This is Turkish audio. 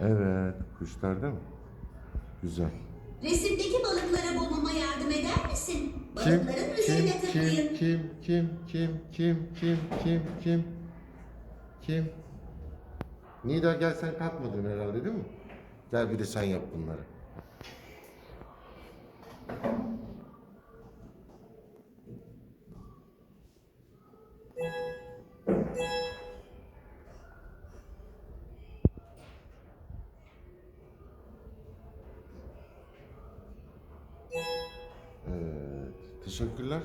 Evet, kuşlar değil mi? Güzel. Resimdeki balıklara bulmama yardım eder misin? Kim, Balıkların kim, üzerine kim, tıklayın. kim, kim, kim, kim, kim, kim, kim, kim? Nida gel sen kalkmadın herhalde değil mi? Gel bir de sen yap bunları. Teşekkürler.